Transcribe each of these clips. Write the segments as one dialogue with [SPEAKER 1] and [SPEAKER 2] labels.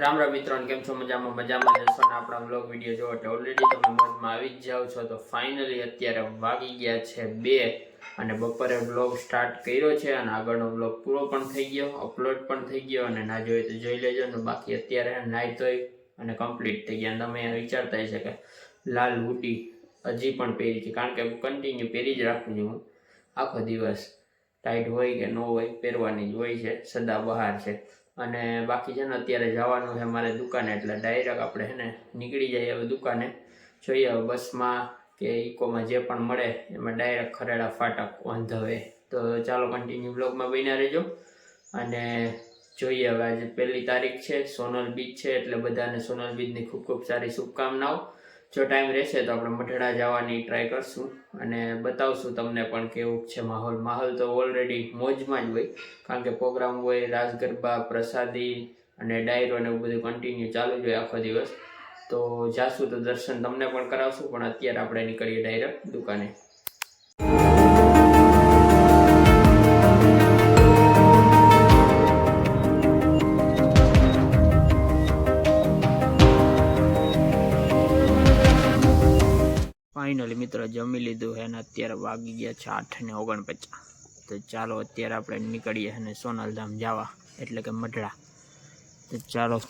[SPEAKER 1] રામ રામ મિત્રોને કેમ છો? મજામાં મજામાં જશો ને આપણા બ્લોગ વીડિયો જોવો? એટલે ઓલરેડી તમે મોજમાં આવી જ જાઓ છો, તો ફાઇનલી અત્યારે વાગી ગયા છે બે, અને બપોરે બ્લોગ સ્ટાર્ટ કર્યો છે, અને આગળનો બ્લોગ પૂરો પણ થઈ ગયો અપલોડ પણ થઈ ગયો, અને ના જોઈએ તો જોઈ લેજો, ને બાકી અત્યારે નાહી ધોઈ અને કમ્પ્લીટ થઈ ગયા. તમે વિચારતા હશે કે લાલ હુડી હજી પણ પહેરી છે, કારણ કે કન્ટિન્યુ પહેરી જ રાખું છું હું. આખો દિવસ ટાઈટ હોય કે ન હોય, પહેરવાની જ હોય છે, સદા બહાર છે. અને બાકી છે ને અત્યારે જવાનું છે મારે દુકાને, એટલે ડાયરેક્ટ આપણે છે ને નીકળી જઈએ હવે દુકાને. જોઈએ હવે બસમાં કે ઇકોમાં જે પણ મળે, એમાં ડાયરેક્ટ ખરેડા ફાટક ઓન ધ તો ચાલો કન્ટિન્યુ બ્લોગમાં બન્યા રહેજો. અને જોઈએ હવે આજે પહેલી તારીખ છે, સોનલ બીચ છે, એટલે બધાને સોનલ બીચની ખૂબ ખૂબ સારી શુભકામનાઓ. જો ટાઈમ રહેશે તો આપણે મઢડા જવાની ટ્રાય કરશું અને બતાવશું તમને પણ કેવું છે માહોલ. માહોલ તો ઓલરેડી મોજમાં જ હોય, કારણ કે પ્રોગ્રામ હોય રાસ ગરબા પ્રસાદી અને ડાયરો ને એવું બધું કન્ટિન્યુ ચાલુ જ હોય આખો દિવસ. તો જાશું તો દર્શન તમને પણ કરાવશું, પણ અત્યારે આપણે નીકળીએ ડાયરેક્ટ દુકાને. ફાઇનલી મિત્રો જમી લીધું છે અને અત્યારે વાગી ગયા છે આઠ ને ઓગણપચાસ. તો ચાલો અત્યારે આપણે નીકળીએ અને સોનલધામ જવા. એટલે કે મઢડા. તો ચાલો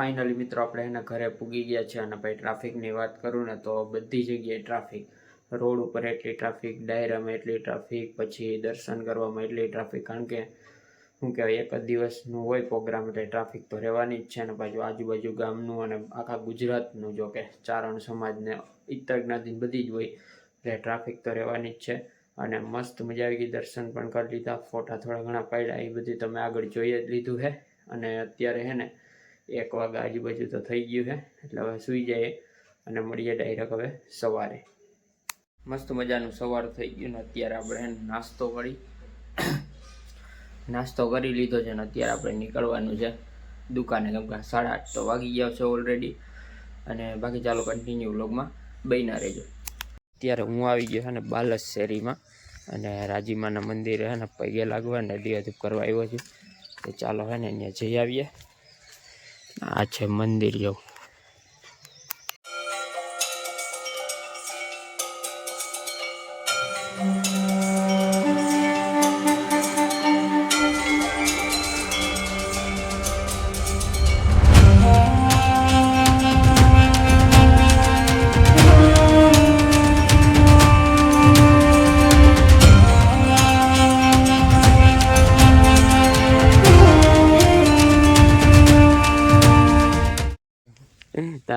[SPEAKER 1] ફાઇનલી મિત્રો, આપણે એના ઘરે પૂગી ગયા છે અને ભાઈ ટ્રાફિકની વાત કરું ને તો બધી જગ્યાએ ટ્રાફિક રોડ ઉપર એટલી ટ્રાફિક ડાયરામાં એટલી ટ્રાફિક પછી દર્શન કરવામાં એટલી ટ્રાફિક કારણ કે, શું કહેવાય, એક જ દિવસનું હોય પ્રોગ્રામ એટલે ટ્રાફિક તો રહેવાની જ છે ને પાછું આજુબાજુ ગામનું અને આખા ગુજરાતનું જો કે ચારણ સમાજને ઇતર જ્ઞાતિ બધી જ હોય, એટલે ટ્રાફિક તો રહેવાની જ છે. અને મસ્ત મજા આવી ગઈ, દર્શન પણ કરી લીધા, ફોટા થોડા ઘણા પાડ્યા, એ બધું તમે આગળ જોઈ જ લીધું છે અને અત્યારે હે ને એક વાગ્યા આજુબાજુ તો થઈ ગયું છે એટલે હવે સૂઈ જઈએ અને મળીએ ડાયરેક્ટ હવે સવારે. મસ્ત મજાનું સવાર થઈ ગયું ને અત્યારે આપણે નાસ્તો કરી. નાસ્તો કરી લીધો છે ને અત્યારે આપણે નીકળવાનું છે દુકાને, કેમ કે સાડા આઠ તો વાગી ગયા છે ઓલરેડી અને બાકી ચાલો કન્ટિન્યુ વ્લોગમાં બન્યા રહેજો. અત્યારે હું આવી ગયો છે ને બાલસ શેરીમાં અને રાજીમાના મંદિરે છે ને પગે લાગવા ને દિયાધૂપ કરવા આવ્યો છું. તો ચાલો હે ને અહીંયા જઈ આવીએ. આ છે મંદિર જેવું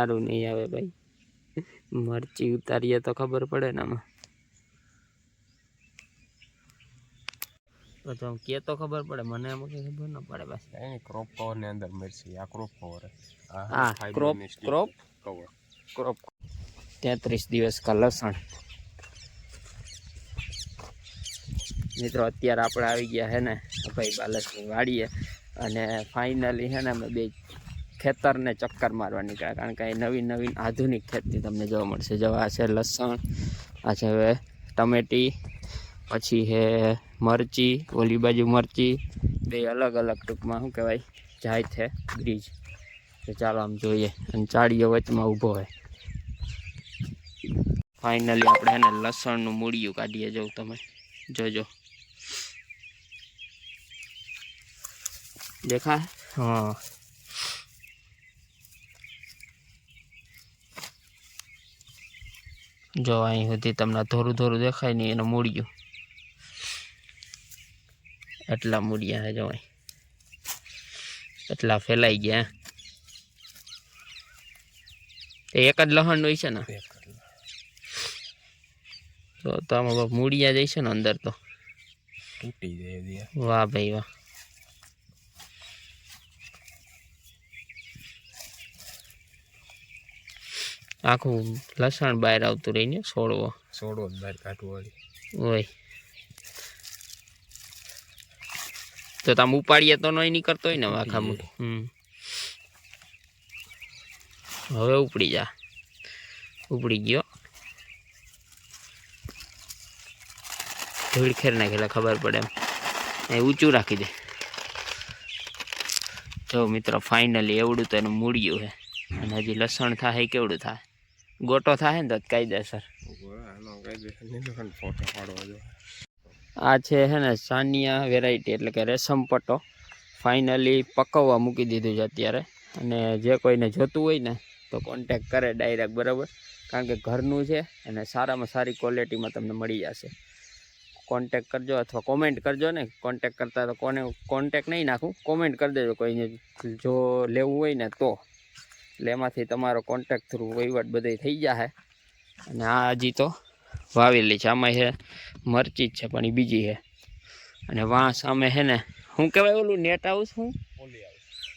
[SPEAKER 1] તારું નહીં આવે ભાઈ. મરચી ઉતારીએ તો ખબર પડે ને આમાં. તો તું કે તો ખબર પડે મને એમ કે ખબર ન પડે બસ.
[SPEAKER 2] ક્રોપ કવરની અંદર મરચી આ ક્રોપ કવર
[SPEAKER 1] હા. ક્રોપ ક્રોપ
[SPEAKER 2] કવર
[SPEAKER 1] ક્રોપ તેત્રીસ દિવસ કા લસણ. મિત્રો અત્યારે આપણે આવી ગયા હે ને ભાઈ બાલસની વાડીએ. અને ફાઇનલી હે ને અમે બે ખેતરને ચક્કર મારવા નીકળ્યા. કારણ કે અહીં નવી નવી આધુનિક ખેતી તમને જોવા મળશે. જો આ છે લસણ, આ છે હવે ટમેટી, પછી છે મરચી, ઓલી બાજુ મરચી. બે અલગ અલગ ટૂંકમાં શું કહેવાય? જાય છે બ્રિજ તો ચાલો આમ જોઈએ. અને ચાળીઓ વચમાં ઊભો હોય. ફાઇનલી આપણે એને લસણનું મૂળિયું કાઢીએ જવું તમે. જોજો. દેખા હા. જો અહીં સુધી તમને ધોરું ધોરું દેખાય ને એનું મૂળિયું એટલા મૂળિયા છે જો અહીં. એટલા ફેલાઈ ગયા. એક જ લહણ હોય છે ને? તો આમાં મૂળિયા જઈશે ને અંદર તો.
[SPEAKER 2] તૂટી જાય
[SPEAKER 1] વાહ ભાઈ વાહ. આખું લસણ બહાર આવતું રહીને છોડવો
[SPEAKER 2] સોડો જ બહાર કાઢવો
[SPEAKER 1] હોય. તો તમે ઉપાડીએ તો નહીં નીકળતો હોય ને આખા હમ. હવે ઉપડી જા. ઉપડી ગયો. ધૂળ ખેર નાખેલા ખબર પડે એમ. એ ઊંચું રાખી દે. જો મિત્રો ફાઇનલી એવડું તો એનું મૂળ્યું છે. અને હજી લસણ થાય કેવડું થાય? ગોટો થાય ને તો કહી કાયદેસર આ છે હે ને સાનિયા વેરાયટી એટલે કે રેશમ પટ્ટો. ફાઇનલી પકવવા મૂકી દીધું છે અત્યારે. અને જે કોઈને જોતું હોય ને તો કોન્ટેક કરે ડાયરેક્ટ બરાબર? કારણ કે ઘરનું છે અને સારામાં સારી ક્વોલિટીમાં તમને મળી જશે. કોન્ટેક કરજો અથવા કોમેન્ટ કરજો ને. કોન્ટેક કરતા તો કોને કોન્ટેક નહીં નાખું. કોમેન્ટ કરી દેજો કોઈને જો લેવું હોય ને તો. એટલે એમાંથી તમારો કોન્ટેક થ્રુ વહીવટ બધે થઈ જશે અને આ હજી તો વાવેલી છે. આમાં છે મરચી જ છે, પણ એ બીજી છે. અને વાં સામે છે ને, શું કહેવાય ઓલું નેટ હાઉસ શું?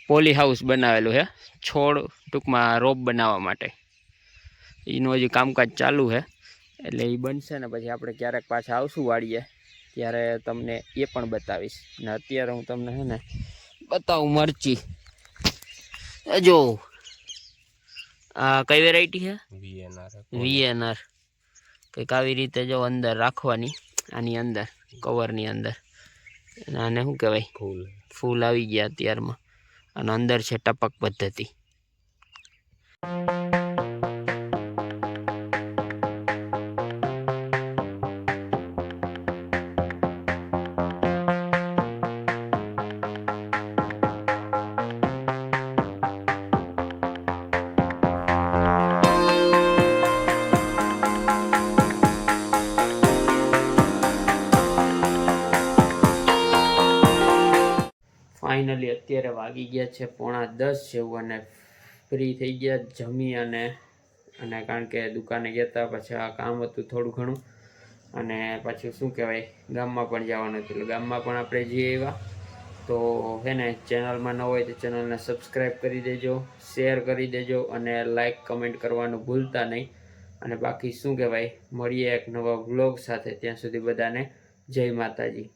[SPEAKER 1] પોલી હાઉસ બનાવેલું છે. છોડ ટૂંકમાં રોપ બનાવવા માટે. એનું હજી કામકાજ ચાલુ છે. એટલે એ બનશે ને પછી આપણે ક્યારેક પાછા આવશું વાળીએ ત્યારે તમને એ પણ બતાવીશ. ને અત્યારે હું તમને છે ને બતાવું મરચી. જો આ કઈ વેરાયટી છે?
[SPEAKER 2] વીએનઆર
[SPEAKER 1] વીએનઆર કંઈક આવી રીતે જો અંદર રાખવાની આની અંદર કવરની અંદર. અને આને શું કહેવાય?
[SPEAKER 2] ફૂલ.
[SPEAKER 1] ફૂલ આવી ગયા અત્યારમાં. અને અંદર છે ટપક પદ્ધતિ. ફાઇનલી અત્યારે વાગી ગયા છે પોણા દસ જેવું અને ફ્રી થઈ ગયા જમી અને અને કારણ કે દુકાને ગયા હતા પછી આ કામ હતું થોડું ઘણું. અને પાછું શું કહેવાય, ગામમાં પણ જવાનું હતું. ગામમાં પણ આપણે જઈએ એવા તો હે ને, ચેનલમાં ન હોય તો ચેનલને સબસ્ક્રાઈબ કરી દેજો શેર કરી દેજો અને લાઈક કમેન્ટ કરવાનું ભૂલતા નહીં. અને બાકી શું કહેવાય, મળીએ એક નવા વ્લોગ સાથે. ત્યાં સુધી બધાને જય માતાજી.